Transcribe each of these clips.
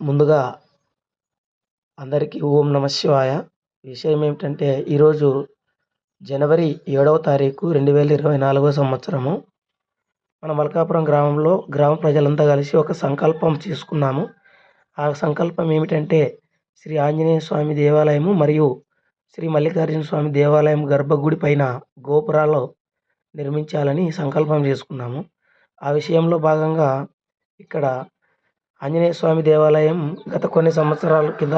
ముందుగా అందరికీ ఓం నమ శివాయ. విషయం ఏమిటంటే ఈరోజు జనవరి ఏడవ తారీఖు రెండు వేల ఇరవై నాలుగో సంవత్సరము. మన మల్కాపురం గ్రామంలో గ్రామ ప్రజలంతా కలిసి ఒక సంకల్పం చేసుకున్నాము. ఆ సంకల్పం ఏమిటంటే శ్రీ ఆంజనేయ స్వామి దేవాలయము మరియు శ్రీ మల్లికార్జున స్వామి దేవాలయం గర్భగుడి పైన గోపురాలు నిర్మించాలని సంకల్పం చేసుకున్నాము. ఆ విషయంలో భాగంగా ఇక్కడ ఆంజనేయ స్వామి దేవాలయం గత కొన్ని సంవత్సరాల కింద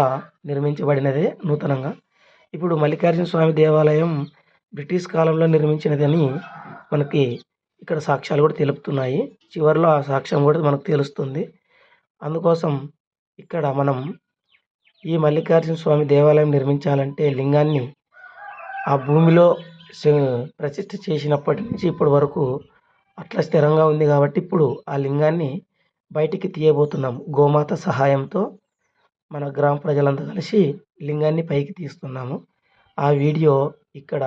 నిర్మించబడినదే నూతనంగా. ఇప్పుడు మల్లికార్జున స్వామి దేవాలయం బ్రిటిష్ కాలంలో నిర్మించినదని మనకి ఇక్కడ సాక్ష్యాలు కూడా తెలుపుతున్నాయి. చివరిలో ఆ సాక్ష్యం కూడా మనకు తెలుస్తుంది. అందుకోసం ఇక్కడ మనం ఈ మల్లికార్జున స్వామి దేవాలయం నిర్మించాలంటే లింగాన్ని ఆ భూమిలో ప్రతిష్ఠ చేసినప్పటి నుంచి ఇప్పటి వరకు అట్లా స్థిరంగా ఉంది కాబట్టి ఇప్పుడు ఆ లింగాన్ని బయటికి తీయబోతున్నాం. గోమాత సహాయంతో మన గ్రామ ప్రజలంతా కలిసి లింగాన్ని పైకి తీస్తున్నాము. ఆ వీడియో ఇక్కడ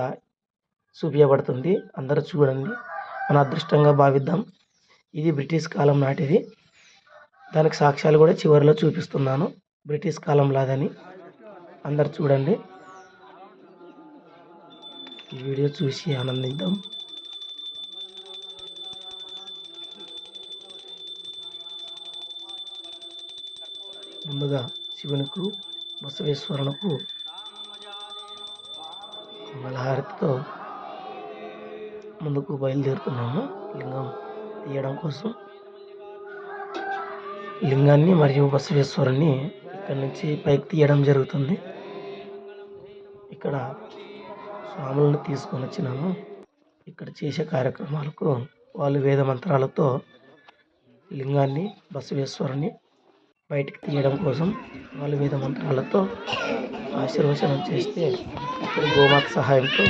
చూపించబడుతుంది అందరూ చూడండి. మన అదృష్టంగా భావిద్దాం. ఇది బ్రిటిష్ కాలం నాటిది. దానికి సాక్ష్యాలు కూడా చివరిలో చూపిస్తున్నాను. బ్రిటిష్ కాలం లాదని అందరు చూడండి. ఈ వీడియో చూసి ఆనందిద్దాం. ముందుగా శివునికు బసవేశ్వరునకు మలహారతితో ముందుకు బయలుదేరుతున్నాము. లింగం తీయడం కోసం. లింగాన్ని మరియు బసవేశ్వరుని ఇక్కడి నుంచి పైకి తీయడం జరుగుతుంది. ఇక్కడ స్వాములను తీసుకొని వచ్చినాము. ఇక్కడ చేసే కార్యక్రమాలకు వాళ్ళు వేద మంత్రాలతో లింగాన్ని బసవేశ్వరుని బయటికి తీయడం కోసం వాళ్ళు వేద మంత్రాలతో ఆశీర్వచనం చేస్తే అప్పుడు గోమాత సహాయంతో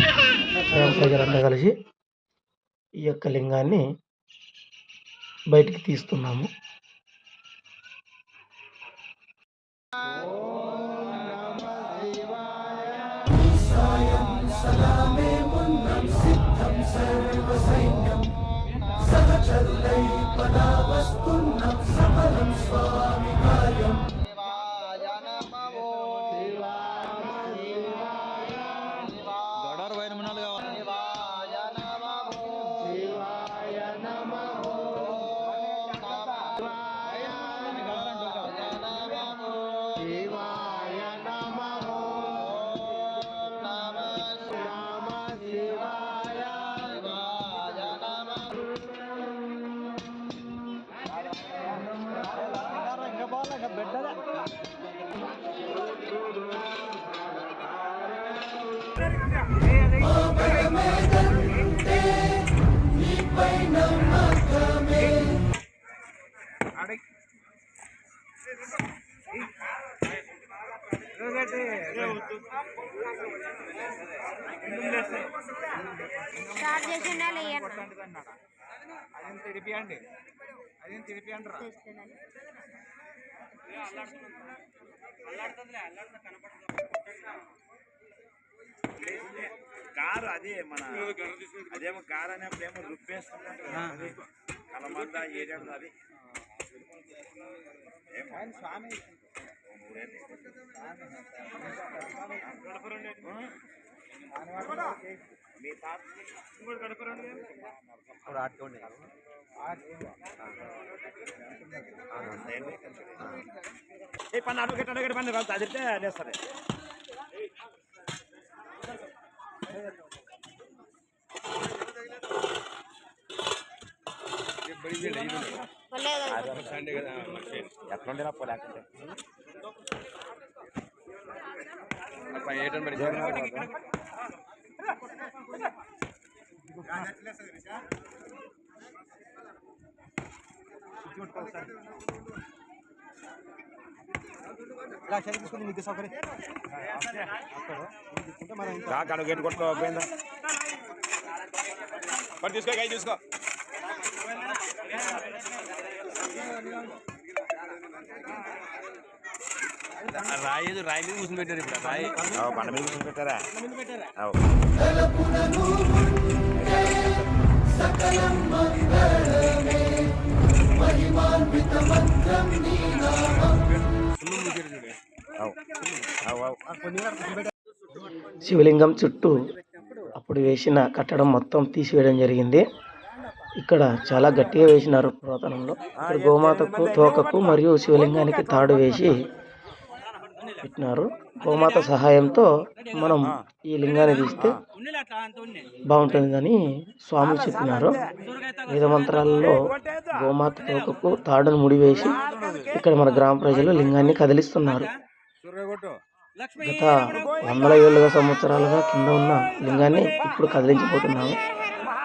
స్వయం ప్రజలంతా కలిసి ఈ యొక్క లింగాన్ని బయటికి తీస్తున్నాము. గడారు స్టార్ట్ చేసిండా లేయన్నా అదేం తిరిపియండి అదేం తిరిపియండి రా కారు అదే మన అదేమో కారు అనేప్పుడు ఏమో రుప్పేస్తుంది కలమంద ఏరియాడు అది. ఏమో స్వామి మీ తాత ఏ పని పని రాదు అదిరితే అదేస్తుంది ఎట్లుండే పోలేకంటే కాక అడుగు ఎటు కొట్టుకోకపోయిందా పని చూసుకో కై చూసుకో రాయి రాయి మీద కూర్చుని పెట్టారు ఇప్పుడు రాయి. పండ మీద కూర్చొని పెట్టారా? అవు. శివలింగం చుట్టూ అప్పుడు వేసిన కట్టడం మొత్తం తీసివేయడం జరిగింది. ఇక్కడ చాలా గట్టిగా వేసినారు పురాతనంలో. ఇక్కడ గోమాతకు తోకకు మరియు శివలింగానికి తాడు వేసి పెట్టినారు. గోమాత సహాయంతో మనం ఈ లింగాన్ని తీస్తే బాగుంటుందని స్వాములు చెప్పినారు. వేద మంత్రాలలో గోమాత తోకకు తాడును ముడివేసి ఇక్కడ మన గ్రామ ప్రజలు లింగాన్ని కదిలిస్తున్నారు. గత వందల ఏళ్ళుగా సంవత్సరాలుగా కింద ఉన్న లింగాన్ని ఇప్పుడు కదిలించబోతున్నాము.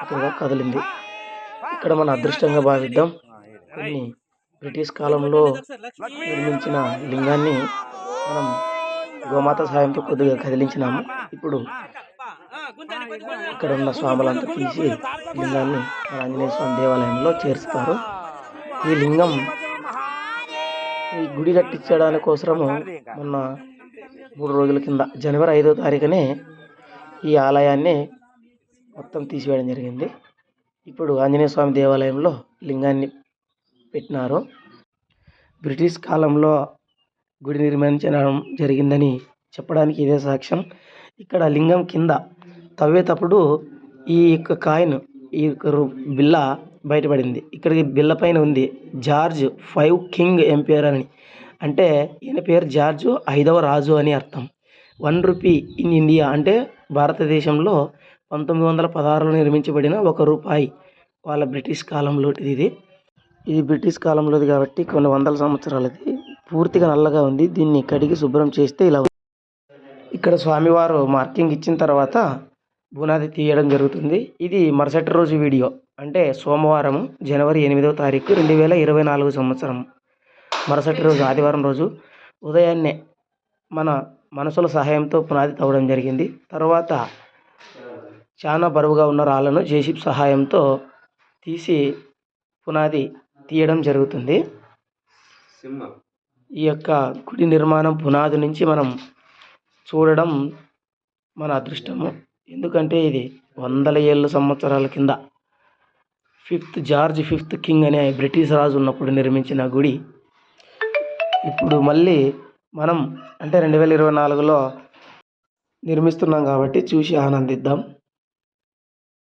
ఇక్కడగా కదిలింది. ఇక్కడ మన అదృష్టంగా భావిద్దాం. కొన్ని బ్రిటిష్ కాలంలో నిర్మించిన లింగాన్ని మనం గోమాత సహాయంతో కొద్దిగా కదిలించినాము. ఇప్పుడు ఇక్కడ ఉన్న స్వాములంతా తీసి లింగాన్ని మన ఆంజనేయ స్వామి దేవాలయంలో చేరుస్తారు ఈ లింగం ఈ గుడి కట్టించడానికి కోసము మొన్న మూడు రోజుల కింద జనవరి ఐదో తారీఖునే ఈ ఆలయాన్ని మొత్తం తీసివేయడం జరిగింది. ఇప్పుడు ఆంజనేయ స్వామి దేవాలయంలో లింగాన్ని పెట్టినారు బ్రిటిష్ కాలంలో గుడి నిర్మించడం జరిగిందని చెప్పడానికి ఇదే సాక్ష్యం. ఇక్కడ లింగం కింద తవ్వేటప్పుడు ఈ యొక్క కాయిన్ ఈ యొక్క బిల్ల బయటపడింది. ఇక్కడికి బిల్ల పైన ఉంది జార్జ్ ఫైవ్ కింగ్ ఎంపైర్ అని. అంటే ఈయన పేరు జార్జ్ ఐదవ రాజు అని అర్థం. వన్ రూపీ ఇన్ ఇండియా అంటే భారతదేశంలో పంతొమ్మిది వందల పదహారులో నిర్మించబడిన ఒక రూపాయి. వాళ్ళ బ్రిటిష్ కాలంలో ఇది. ఇది బ్రిటిష్ కాలంలోది కాబట్టి కొన్ని వందల సంవత్సరాలది పూర్తిగా నల్లగా ఉంది. దీన్ని కడిగి శుభ్రం చేస్తే ఇలా ఇక్కడ స్వామివారు మార్కింగ్ ఇచ్చిన తర్వాత బునాది తీయడం జరుగుతుంది. ఇది మరుసటి రోజు వీడియో. అంటే సోమవారం జనవరి ఎనిమిదవ తారీఖు రెండు వేల ఇరవై నాలుగు సంవత్సరం. మరుసటి రోజు ఆదివారం రోజు ఉదయాన్నే మన మనసుల సహాయంతో పునాది తవ్వడం జరిగింది. తర్వాత చాలా బరువుగా ఉన్న రాళ్ళను జేసీబీ సహాయంతో తీసి పునాది తీయడం జరుగుతుంది. ఈ యొక్క గుడి నిర్మాణం పునాది నుంచి మనం చూడడం మన అదృష్టము. ఎందుకంటే ఇది వందల ఏళ్ళ సంవత్సరాల కింద ఫిఫ్త్ జార్జ్ ఫిఫ్త్ కింగ్ అనే బ్రిటిష్ రాజు ఉన్నప్పుడు నిర్మించిన గుడి. ఇప్పుడు మళ్ళీ మనం అంటే రెండు వేల ఇరవై నాలుగులో నిర్మిస్తున్నాం కాబట్టి చూసి ఆనందిద్దాం.